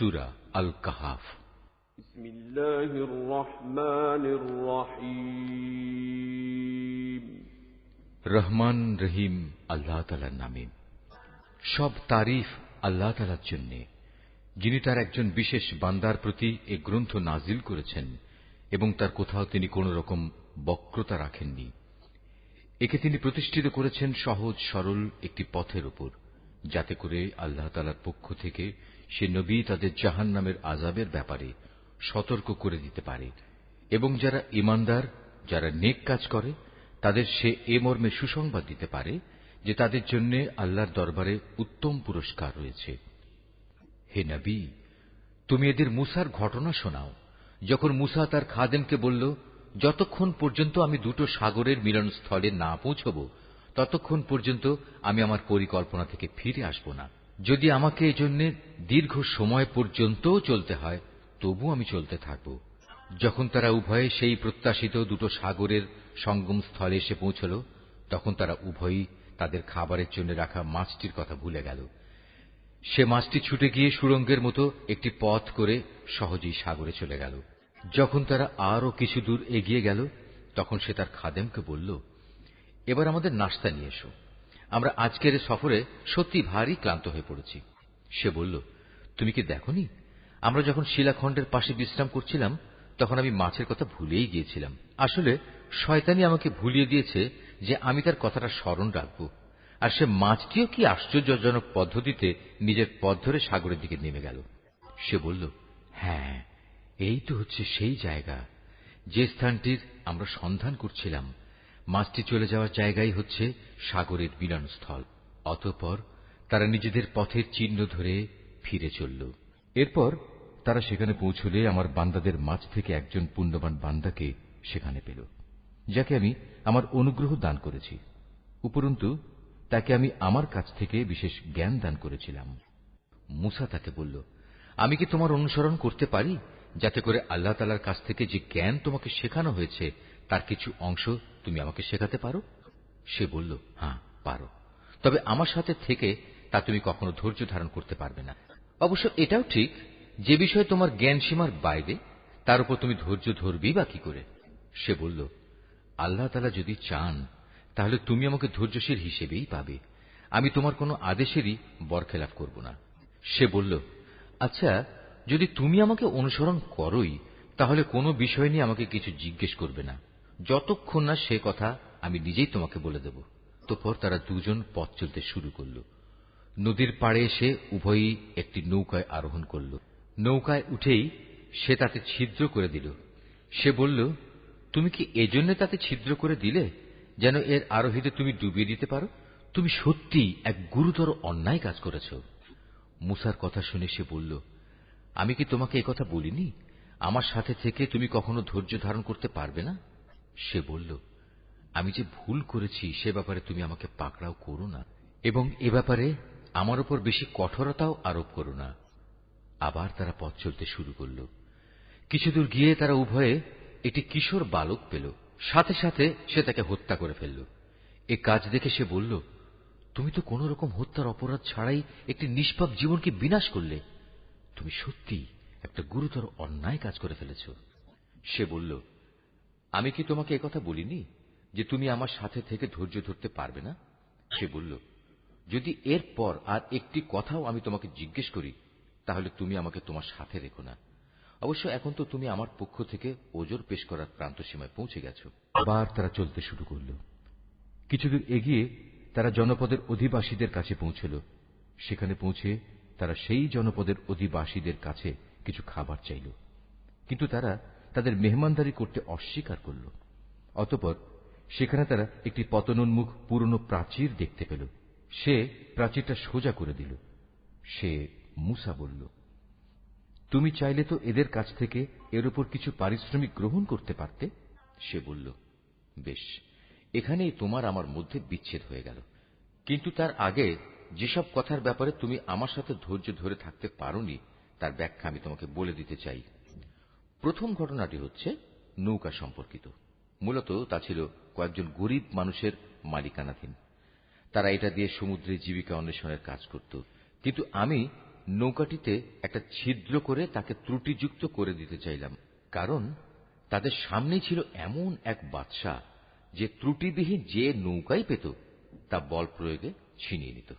সুরা আল কাহাফ بسم الله الرحمن الرحيم রহমান রহিম আল্লাহ তালার নামে সব তারিফ আল্লাহ তালার জন্যে যিনি তার একজন বিশেষ বান্দার প্রতি এ গ্রন্থ নাজিল করেছেন এবং তার কোথাও তিনি কোন রকম বক্রতা রাখেননি একে তিনি প্রতিষ্ঠিত করেছেন সহজ সরল একটি পথের উপর যাতে করে আল্লাহ তালার পক্ষ থেকে সে নবী তাদের জাহান নামের আজাবের ব্যাপারে সতর্ক করে দিতে পারে এবং যারা ইমানদার যারা নেক কাজ করে, তাদের সে এ মর্মে সুসংবাদ দিতে পারে যে তাদের জন্য আল্লাহর দরবারে উত্তম পুরস্কার রয়েছে। হে নবী, তুমি এদের মুসার ঘটনা শোনাও। যখন মুসা তার খাদেমকে বলল, যতক্ষণ পর্যন্ত আমি দুটো সাগরের মিলনস্থলে না পৌঁছব, ততক্ষণ পর্যন্ত আমি আমার পরিকল্পনা থেকে ফিরে আসব না। যদি আমাকে এজন্য দীর্ঘ সময় পর্যন্তও চলতে হয়, তবু আমি চলতে থাকব। যখন তারা উভয়ে সেই প্রত্যাশিত দুটো সাগরের সঙ্গম স্থলে এসে পৌঁছল, তখন তারা উভয়ই তাদের খাবারের জন্য রাখা মাছটির কথা ভুলে গেল। সে মাছটি ছুটে গিয়ে সুরঙ্গের মতো একটি পথ করে সহজেই সাগরে চলে গেল। যখন তারা আরও কিছু দূর এগিয়ে গেল, তখন সে তার খাদেমকে বলল, এবার আমাদের নাস্তা নিয়ে এসো। আমরা আজকের সফরে সত্যি ভারী ক্লান্ত হয়ে পড়েছি। সে বলল, তুমি কি দেখনি? আমরা যখন শিলাখণ্ডের পাশে বিশ্রাম করছিলাম, তখন আমি মাছের কথা ভুলেই গিয়েছিলাম। আসলে শয়তানি আমাকে ভুলিয়ে দিয়েছে যে আমি তার কথাটা স্মরণ রাখব। আর সে মাছটিও কি আশ্চর্যজনক পদ্ধতিতে নিজের পথ ধরে সাগরের দিকে নেমে গেল। সে বলল হ্যাঁ এই তো হচ্ছে সেই জায়গা। যে স্থানটির আমরা সন্ধান করছিলাম মাছটি চলে যাওয়ার জায়গাই হচ্ছে সাগরের মিলনস্থল। অতঃপর তারা নিজেদের পথের চিহ্ন ধরে ফিরে চলল। এরপর তারা সেখানে পৌঁছলে আমার বান্দাদের মাঝ থেকে একজন পুণ্যবান বান্দাকে সেখানে পেল, যাকে আমি আমার অনুগ্রহ দান করেছি। উপরন্তু, তাকে আমি আমার কাছ থেকে বিশেষ জ্ঞান দান করেছিলাম। মুসা তাকে বলল, আমি কি তোমার অনুসরণ করতে পারি? যাতে করে আল্লাহ তালার কাছ থেকে যে জ্ঞান তোমাকে শেখানো হয়েছে, তার কিছু অংশ তুমি আমাকে শেখাতে পারো? সে বলল হ্যাঁ পারো। তবে আমার সাথে থেকে তা তুমি কখনো ধৈর্য ধারণ করতে পারবে না। অবশ্য এটাও ঠিক যে বিষয়ে তোমার জ্ঞান সীমার বাইরে, তার উপর তুমি ধৈর্য ধরবি বা কি করে? সে বলল, আল্লাহ তালা যদি চান, তাহলে তুমি আমাকে ধৈর্যশীল হিসেবেই পাবে। আমি তোমার কোনো আদেশেরই বরখেলাফ করব না। সে বলল আচ্ছা যদি তুমি আমাকে অনুসরণ করোই, তাহলে কোনো বিষয় নিয়ে আমাকে কিছু জিজ্ঞেস করবে না। যতক্ষণ না সে কথা আমি নিজেই তোমাকে বলে দেব। তোপর তারা দুজন পথ চলতে শুরু করল। নদীর পাড়ে এসে উভয়ই একটি নৌকায় আরোহণ করল। নৌকায় উঠেই সে তাতে ছিদ্র করে দিল। সে বলল, তুমি কি এজন্য তাতে ছিদ্র করে দিলে? যেন এর আরোহীদের তুমি ডুবিয়ে দিতে পারো? তুমি সত্যি এক গুরুতর অন্যায় কাজ করেছ। মুসার কথা শুনে সে বলল, আমি কি তোমাকে কথা বলিনি? আমার সাথে থেকে তুমি কখনো ধৈর্য ধারণ করতে পারবে না? সে বলল, আমি যে ভুল করেছি, সে ব্যাপারে তুমি আমাকে পাকড়াও করো না। এবং এ ব্যাপারে আমার উপর বেশি কঠোরতাও আরোপ করো না। আবার তারা পথ চলতে শুরু করল। কিছুদূর গিয়ে তারা উভয়ে একটি কিশোর বালক পেল। সাথে সাথে সে তাকে হত্যা করে ফেলল। এ কাজ দেখে সে বলল, তুমি তো কোন রকম হত্যার অপরাধ ছাড়াই একটি নিষ্পাপ জীবনকে বিনাশ করলে। তুমি সত্যি একটা গুরুতর অন্যায় কাজ করে ফেলেছ। সে বলল আমি কি তোমাকে একথা বলিনি যে তুমি আমার সাথে থেকে ধৈর্য ধরতে পারবে না? সে বলল, যদি এর পর আর একটি কথাও আমি তোমাকে জিজ্ঞেস করি, তাহলে তুমি আমাকে তোমার সাথে রেখো না। অবশ্য এখন তো তুমি আমার পক্ষ থেকে ওজোর পেশ করার প্রান্ত সীমায় পৌঁছে গেছ। আবার তারা চলতে শুরু করল। কিছুদূর এগিয়ে তারা জনপদের অধিবাসীদের কাছে পৌঁছল। সেখানে পৌঁছে তারা সেই জনপদের অধিবাসীদের কাছে কিছু খাবার চাইল। কিন্তু তারা তাদের মেহমানদারি করতে অস্বীকার করল। অতপর সেখানে তারা একটি পতনোন্মুখ পুরনো প্রাচীর দেখতে পেল। সে প্রাচীরটা সোজা করে দিল। সে মুসা বলল, তুমি চাইলে তো এদের কাছ থেকে এর উপর কিছু পারিশ্রমিক গ্রহণ করতে পারতে? সে বলল, বেশ, এখানেই তোমার আমার মধ্যে বিচ্ছেদ হয়ে গেল। কিন্তু তার আগে যেসব কথার ব্যাপারে তুমি আমার সাথে ধৈর্য ধরে থাকতে পারোনি, তার ব্যাখ্যা আমি তোমাকে বলে দিতে চাই। প্রথম ঘটনাটি হচ্ছে নৌকা সম্পর্কিত। মূলত তা ছিল কয়েকজন গরিব মানুষের মালিকানাধীন। তারা এটা দিয়ে সমুদ্রে জীবিকা অন্বেষণের কাজ করত। কিন্তু আমি নৌকাটিতে একটা ছিদ্র করে তাকে ত্রুটিযুক্ত করে দিতে চাইলাম। কারণ তাদের সামনেই ছিল এমন এক বাদশাহ যে ত্রুটিবিহীন যে নৌকাই পেত, তা বল প্রয়োগে ছিনিয়ে নিত।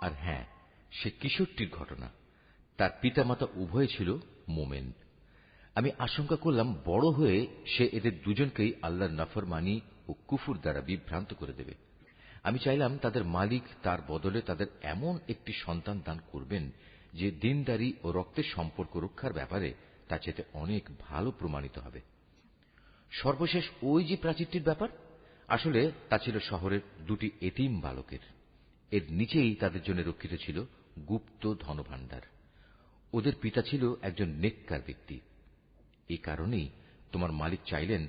আর হ্যাঁ সে কিশোরটির ঘটনা। তার পিতামাতা উভয় ছিল মোমেন। আমি আশঙ্কা করলাম বড় হয়ে সে এদের দুজনকেই আল্লাহর নফরমানি ও কুফুর দ্বারা বিভ্রান্ত করে দেবে। আমি চাইলাম তাদের মালিক তার বদলে তাদের এমন একটি সন্তান দান করবেন যে দিনদারি ও রক্তের সম্পর্ক রক্ষার ব্যাপারে তা চেতে অনেক ভালো প্রমাণিত হবে। সর্বশেষ ওই যে প্রাচীরটির ব্যাপার? আসলে তা ছিল শহরের দুটি এতিম বালকের। এর নিচেই তাদের জন্য রক্ষিত ছিল গুপ্ত ধনভাণ্ডার। ওদের পিতা ছিল একজন নেককার ব্যক্তি। এই কারণেই তোমার মালিক চাইলেন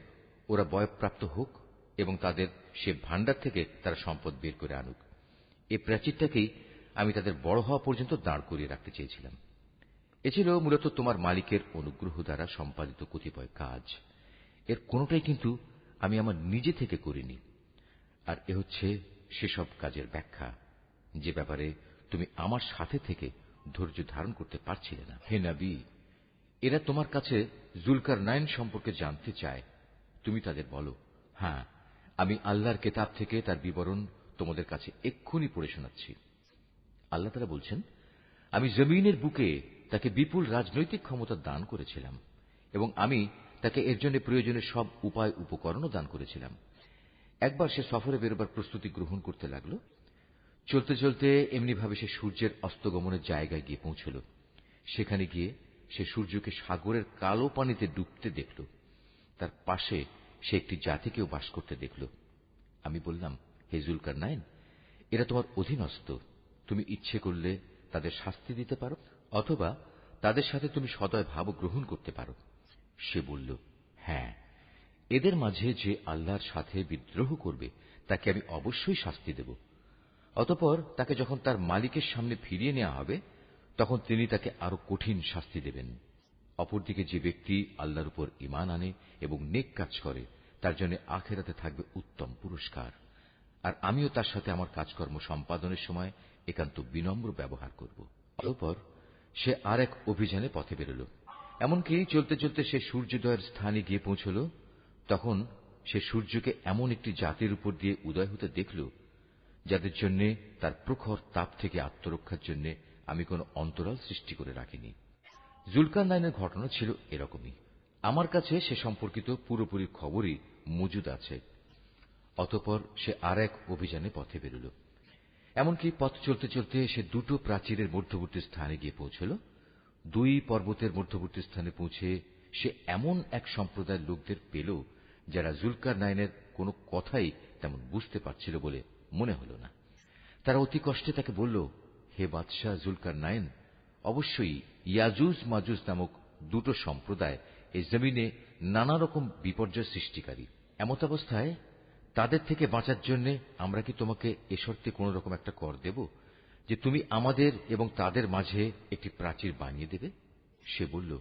ওরা বয়প্রাপ্ত হোক এবং তাদের সে ভাণ্ডার থেকে তারা সম্পদ বের করে আনুক। এ প্রাচীরটাকেই আমি তাদের বড় হওয়া পর্যন্ত দাঁড় করিয়ে রাখতে চেয়েছিলাম। এ ছিল মূলত তোমার মালিকের অনুগ্রহ দ্বারা সম্পাদিত কতিপয় কাজ। এর কোনটাই কিন্তু আমি আমার নিজে থেকে করিনি। আর এ হচ্ছে সেসব কাজের ব্যাখ্যা, যে ব্যাপারে তুমি আমার সাথে থেকে ধৈর্য ধারণ করতে পারছিলে না। হে নাবি এরা তোমার কাছে জুলকার নাইন সম্পর্কে জানতে চায়। তুমি তাদের বলো। হ্যাঁ আমি আল্লাহর কেতাব থেকে তার বিবরণ তোমাদের কাছে এক্ষুনি পড়ে শোনাচ্ছি। আল্লাহ তারা বলছেন, আমি জমিনের বুকে তাকে বিপুল রাজনৈতিক ক্ষমতা দান করেছিলাম এবং আমি তাকে এর জন্য প্রয়োজনের সব উপায় উপকরণও দান করেছিলাম। একবার সে সফরে বেরোবার প্রস্তুতি গ্রহণ করতে লাগল। চলতে চলতে এমনিভাবে সে সূর্যের অস্তগমনের জায়গায় গিয়ে পৌঁছল। সেখানে গিয়ে সে সূর্যকে সাগরের কালো পানিতে ডুবতে দেখল। তার পাশে সে একটি জাতিকেও বাস করতে দেখল। আমি বললাম, হে জুলকার নাইন এরা তোমার অধীনস্থ। তুমি ইচ্ছে করলে তাদের শাস্তি দিতে পারো, অথবা তাদের সাথে তুমি সদয় ভাব গ্রহণ করতে পারো। সে বলল হ্যাঁ এদের মাঝে যে আল্লাহর সাথে বিদ্রোহ করবে, তাকে আমি অবশ্যই শাস্তি দেব। অতপর তাকে যখন তার মালিকের সামনে ফিরিয়ে নেওয়া হবে তখন তিনি তাকে আরও কঠিন শাস্তি দেবেন। অপরদিকে যে ব্যক্তি আল্লাহর উপর ইমান আনে এবং নেক কাজ করে, তার জন্য আখেরাতে থাকবে উত্তম পুরস্কার। আর আমিও তার সাথে আমার কাজকর্ম সম্পাদনের সময় একান্ত বিনম্র ব্যবহার করব। অতঃপর সে আর এক অভিযানে পথে বেরোল। এমনকি চলতে চলতে সে সূর্যোদয়ের স্থানে গিয়ে পৌঁছল। তখন সে সূর্যকে এমন একটি জাতির উপর দিয়ে উদয় হতে দেখল, যাদের জন্য তার প্রখর তাপ থেকে আত্মরক্ষার জন্য আমি কোন অন্তরাল সৃষ্টি করে রাখিনি। জুলকার নাইনের ঘটনা ছিল এরকমই। আমার কাছে সে সম্পর্কিত পুরোপুরি খবরই মজুদ আছে। অতপর সে আর এক অভিযানে পথে বেরোল। এমনকি পথ চলতে চলতে সে দুটো প্রাচীরের মধ্যবর্তী স্থানে গিয়ে পৌঁছল। দুই পর্বতের মধ্যবর্তী স্থানে পৌঁছে সে এমন এক সম্প্রদায়ের লোকদের পেল যারা জুলকার নাইনের কোনো কথাই তেমন বুঝতে পারছিল বলে মনে হল না। তারা অতি কষ্টে তাকে বলল হে বাদশাহ জুলকার নাইন অবশ্যই ইয়াজুজ মাজুজ নামক দুটো সম্প্রদায় এই জমিনে নানা রকম বিপর্যয় সৃষ্টিকারী। এমত অবস্থায় তাদের থেকে বাঁচার জন্য আমরা কি তোমাকে এ শর্তে কোন রকম একটা কর দেব যে তুমি আমাদের এবং তাদের মাঝে একটি প্রাচীর বানিয়ে দেবে? সে বলল,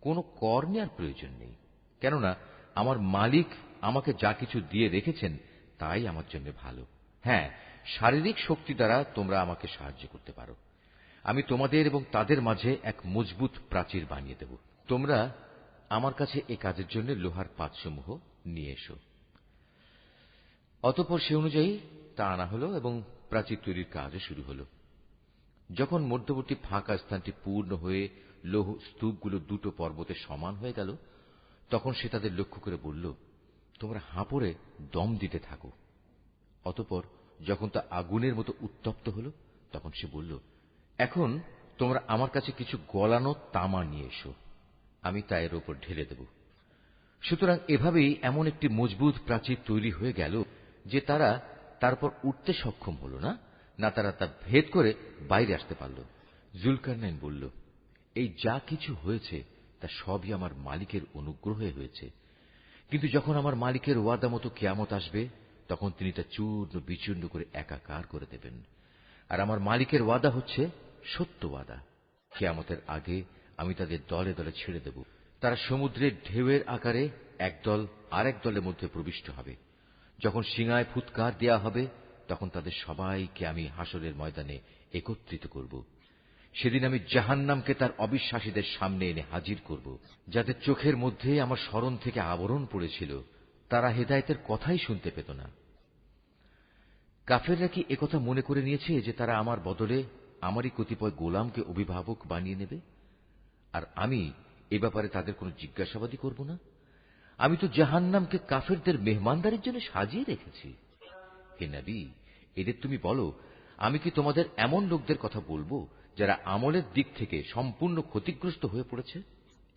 কোনো কর নেওয়ার প্রয়োজন নেই। কেননা আমার মালিক আমাকে যা কিছু দিয়ে রেখেছেন তাই আমার জন্য ভালো। হ্যাঁ শারীরিক শক্তি দ্বারা তোমরা আমাকে সাহায্য করতে পারো। আমি তোমাদের এবং তাদের মাঝে এক মজবুত প্রাচীর বানিয়ে দেব। তোমরা আমার কাছে এ কাজের জন্য লোহার পাতসমূহ নিয়ে এসো। অতপর সে অনুযায়ী তা আনা হল এবং প্রাচীর তৈরির কাজও শুরু হল। যখন মধ্যবর্তী ফাঁকা স্থানটি পূর্ণ হয়ে লৌহ স্তূপগুলো দুটো পর্বতে সমান হয়ে গেল, তখন সে তাদের লক্ষ্য করে বলল, তোমরা হাঁপড়ে দম দিতে থাকো। অতপর যখন তা আগুনের মতো উত্তপ্ত হল, তখন সে বলল, এখন তোমরা আমার কাছে কিছু গলানো তামা নিয়ে এসো, আমি তা এর ওপর ঢেলে দেব। সুতরাং এভাবেই এমন একটি মজবুত প্রাচীর তৈরি হয়ে গেল যে তারা তারপর উঠতে সক্ষম হল না না তারা তা ভেদ করে বাইরে আসতে পারল। জুলকারনাইন বলল, এই যা কিছু হয়েছে, তা সবই আমার মালিকের অনুগ্রহে হয়েছে। কিন্তু যখন আমার মালিকের ওয়াদা মতো কেয়ামত আসবে তখন তিনি তা চূর্ণ বিচূর্ণ করে একাকার করে দেবেন। আর আমার মালিকের ওয়াদা হচ্ছে সত্য ওয়াদা। কেয়ামতের আগে আমি তাদের দলে দলে ছেড়ে দেব। তারা সমুদ্রের ঢেউয়ের আকারে একদল আরেক দলের মধ্যে প্রবিষ্ট হবে। যখন সিঙায় ফুৎকার দেয়া হবে, তখন তাদের সবাইকে আমি হাসরের ময়দানে একত্রিত করব। সেদিন আমি জাহান্নামকে তার অবিশ্বাসীদের সামনে এনে হাজির করব, যাদের চোখের মধ্যে আমার স্মরণ থেকে আবরণ পড়েছিল। তারা হেদায়তের কথাই শুনতে পেত না। কাফেররা কি একথা মনে করে নিয়েছে যে তারা আমার বদলে আমারই কতিপয় গোলামকে অভিভাবক বানিয়ে নেবে? আর আমি এ ব্যাপারে তাদের কোনো জিজ্ঞাসাবাদই করব না? আমি তো জাহান্নামকে কাফেরদের মেহমানদারির জন্য সাজিয়ে রেখেছি। হে নবী, এদের তুমি বলো, আমি কি তোমাদের এমন লোকদের কথা বলব যারা আমলের দিক থেকে সম্পূর্ণ ক্ষতিগ্রস্ত হয়ে পড়েছে?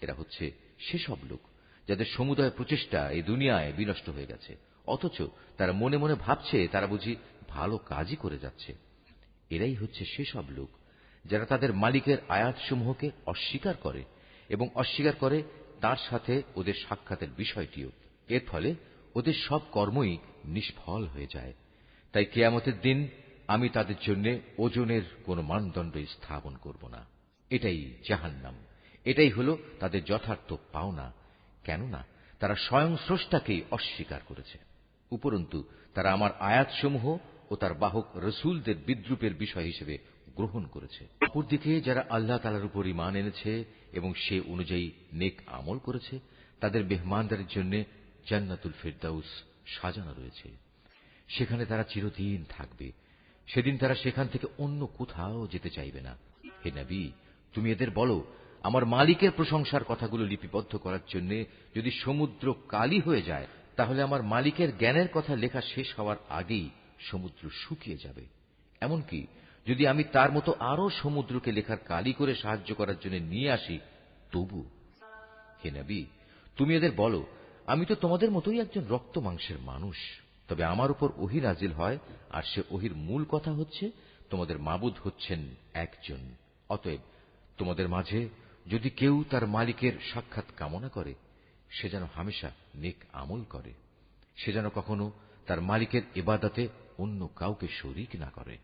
এরা হচ্ছে সেসব লোক। যাদের সমুদায় প্রচেষ্টা এই দুনিয়ায় বিনষ্ট হয়ে গেছে। অথচ তারা মনে মনে ভাবছে, তারা বুঝি ভালো কাজই করে যাচ্ছে। এরাই হচ্ছে সেসব লোক যারা তাদের মালিকের আয়াতসমূহকে অস্বীকার করে এবং অস্বীকার করে তার সাথে ওদের সাক্ষাতের বিষয়টিও। এর ফলে ওদের সব কর্মই নিষ্ফল হয়ে যায়। তাই কেয়ামতের দিন আমি তাদের জন্য ওজনের কোনো মানদণ্ড স্থাপন করব না। এটাই জাহান্নাম। এটাই হল তাদের যথার্থ পাওনা। কেননা তারা স্বয়ং স্রষ্টাকেই অস্বীকার করেছে। উপরন্তু, তারা আমার আয়াতসমূহ ও তার বাহক রসুলদের বিদ্রুপের বিষয় হিসেবে গ্রহণ করেছে। অপরদিকে, যারা আল্লাহ তালার উপর ইমান এনেছে এবং সে অনুযায়ী নেক আমল করেছে, তাদের মেহমানদারের জন্য জান্নাতুল ফেরদাউস সাজানো রয়েছে। সেখানে তারা চিরদিন থাকবে। সেদিন তারা সেখান থেকে অন্য কোথাও যেতে চাইবে না। হে নবী, তুমি এদের বলো আমার মালিকের প্রশংসার কথাগুলো লিপিবদ্ধ করার জন্য যদি সমুদ্র কালি হয়ে যায়, তাহলে আমার মালিকের জ্ঞানের কথা লেখা শেষ হওয়ার আগেই সমুদ্র শুকিয়ে যাবে। এমনকি যদি আমি তার মতো আরও সমুদ্রকে লেখার কালি করে সাহায্য করার জন্য নিয়ে আসি, তবু, হে নবী, তুমি এদের বলো, আমি তো তোমাদের মতোই একজন রক্ত মাংসের মানুষ। তবে আমার উপর ওহি নাজিল হয়, আর সে ওহির মূল কথা হচ্ছে, তোমাদের মাবুদ হচ্ছেন একজন। অতএব তোমাদের মাঝে যদি কেউ তার মালিকের সাক্ষাৎ কামনা করে, সে যেন হামেশা নেক আমল করে। সে যেন কখনো তার মালিকের এবাদাতে অন্য কাউকে শরিক না করে।